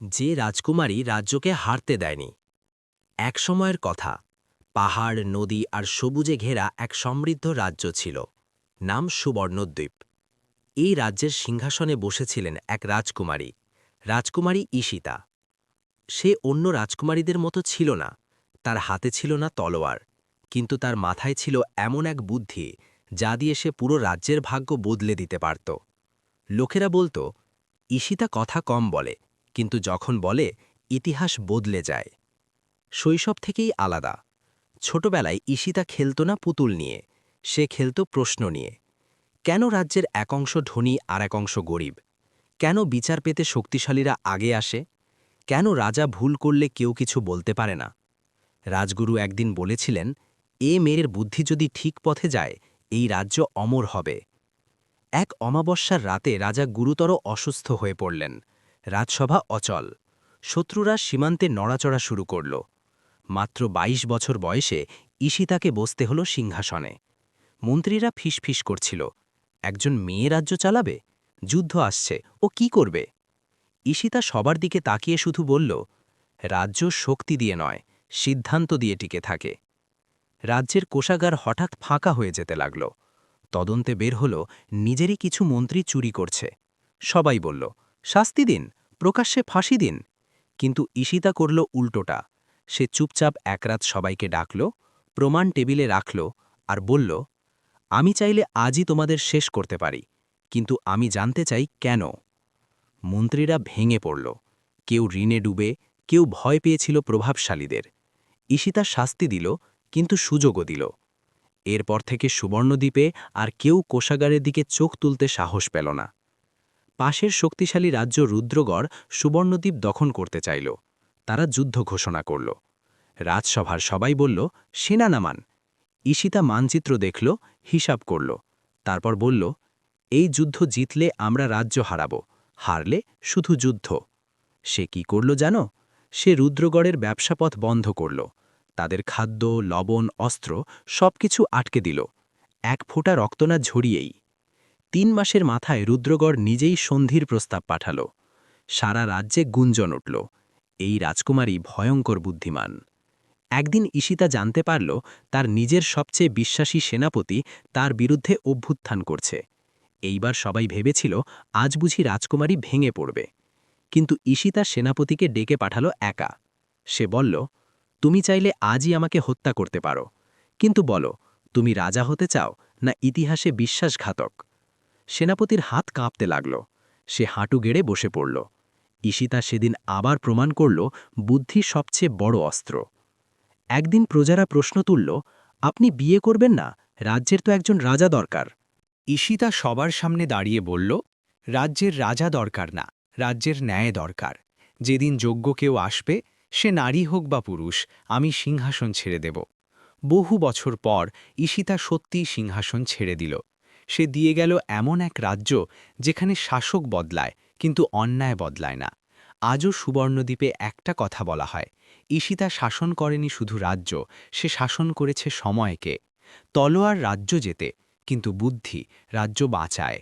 যে রাজকুমারী রাজ্যকে হারতে দেয়নি। এক সময়ের কথা, পাহাড়, নদী আর সবুজে ঘেরা এক সমৃদ্ধ রাজ্য ছিল, নাম সুবর্ণদ্বীপ। এই রাজ্যের সিংহাসনে বসেছিলেন এক রাজকুমারী রাজকুমারী ঈশিতা। সে অন্য রাজকুমারীদের মতো ছিল না, তার হাতে ছিল না তলোয়ার, কিন্তু তার মাথায় ছিল এমন এক বুদ্ধি, যা দিয়ে সে পুরো রাজ্যের ভাগ্য বদলে দিতে পারত। লোকেরা বলতো, ঈশিতা কথা কম বলে কিন্তু যখন বলে, ইতিহাস বদলে যায়। শৈশব থেকেই আলাদা। ছোটবেলায় ঈশিতা খেলত না পুতুল নিয়ে, সে খেলত প্রশ্ন নিয়ে। কেন রাজ্যের এক অংশ ধনী আর এক অংশ গরিব? কেন বিচার পেতে শক্তিশালীরা আগে আসে? কেন রাজা ভুল করলে কেউ কিছু বলতে পারে না? রাজগুরু একদিন বলেছিলেন, এ মেয়ের বুদ্ধি যদি ঠিক পথে যায়, এই রাজ্য অমর হবে। এক অমাবস্যার রাতে রাজা গুরুতর অসুস্থ হয়ে পড়লেন। রাজসভা অচল। শত্রুরা সীমান্তে নড়াচড়া শুরু করল। মাত্র ২২ বছর বয়সে ঈশিতাকে বসতে হল সিংহাসনে। মন্ত্রীরা ফিসফিস করছিল, একজন মেয়ে রাজ্য চালাবে? যুদ্ধ আসছে, ও কি করবে? ঈশিতা সবার দিকে তাকিয়ে শুধু বলল, রাজ্য শক্তি দিয়ে নয়, সিদ্ধান্ত দিয়ে টিকে থাকে। রাজ্যের কোষাগার হঠাৎ ফাঁকা হয়ে যেতে লাগল। তদন্তে বের হল, নিজেরই কিছু মন্ত্রী চুরি করছে। সবাই বলল শাস্তি দিন, প্রকাশ্যে ফাঁসি দিন। কিন্তু ঈশিতা করল উল্টোটা। সে চুপচাপ একরাত সবাইকে ডাকল, প্রমাণ টেবিলে রাখল আর বলল, আমি চাইলে আজই তোমাদের শেষ করতে পারি, কিন্তু আমি জানতে চাই কেন? মন্ত্রীরা ভেঙে পড়ল। কেউ ঋণে ডুবে, কেউ ভয় পেয়েছিল প্রভাবশালীদের। ঈশিতা শাস্তি দিল, কিন্তু সুযোগও দিল। এরপর থেকে সুবর্ণদ্বীপে আর কেউ কোষাগারের দিকে চোখ তুলতে সাহস পেল না। পাশের শক্তিশালী রাজ্য রুদ্রগড় সুবর্ণদ্বীপ দখল করতে চাইল। তারা যুদ্ধ ঘোষণা করল। রাজসভার সবাই বলল সেনা নামান ঈশিতা মানচিত্র দেখল, হিসাব করল। তারপর বলল, এই যুদ্ধ জিতলে আমরা রাজ্য হারাব, হারলে শুধু যুদ্ধ। সে কি করল জানো? সে রুদ্রগড়ের ব্যবসাপথ বন্ধ করল। তাদের খাদ্য, লবণ, অস্ত্র সবকিছু আটকে দিল। এক ফোঁটা রক্তনা ঝরিয়েই তিন মাসের মাথায় রুদ্রগড় নিজেই সন্ধির প্রস্তাব পাঠাল। সারা রাজ্যে গুঞ্জন উঠল। এই রাজকুমারী ভয়ঙ্কর বুদ্ধিমান। একদিন ঈশিতা জানতে পারল, তার নিজের সবচেয়ে বিশ্বাসী সেনাপতি তার বিরুদ্ধে অভ্যুত্থান করছে। এইবার সবাই ভেবেছিল, আজ বুঝি রাজকুমারী ভেঙে পড়বে। কিন্তু ঈশিতা সেনাপতিকে ডেকে পাঠালো একা। সে বলল, তুমি চাইলে আজই আমাকে হত্যা করতে পারো। কিন্তু বলো, তুমি রাজা হতে চাও না ইতিহাসে বিশ্বাসঘাতক? সেনাপতির হাত কাঁপতে লাগল। সে হাঁটু গেড়ে বসে পড়ল। ঈশিতা সেদিন আবার প্রমাণ করল বুদ্ধি সবচেয়ে বড় অস্ত্র। একদিন প্রজারা প্রশ্ন তুলল, আপনি বিয়ে করবেন না? রাজ্যের তো একজন রাজা দরকার। ঈশিতা সবার সামনে দাঁড়িয়ে বলল, রাজ্যের রাজা দরকার না, রাজ্যের ন্যায় দরকার। যেদিন যোগ্য কেউ আসবে, সে নারী হোক বা পুরুষ, আমি সিংহাসন ছেড়ে দেব। বহু বছর পর ঈশিতা সত্যিই সিংহাসন ছেড়ে দিল। সে দিয়ে গেল এমন এক রাজ্য যেখানে শাসক বদলায়, কিন্তু অন্যায় বদলায় না। আজও সুবর্ণদ্বীপে একটা কথা বলা হয়, ঈশিতা শাসন করেনি শুধু রাজ্য, সে শাসন করেছে সময়কে। তলোয়ার রাজ্য যেতে কিন্তু বুদ্ধি রাজ্য বাঁচায়।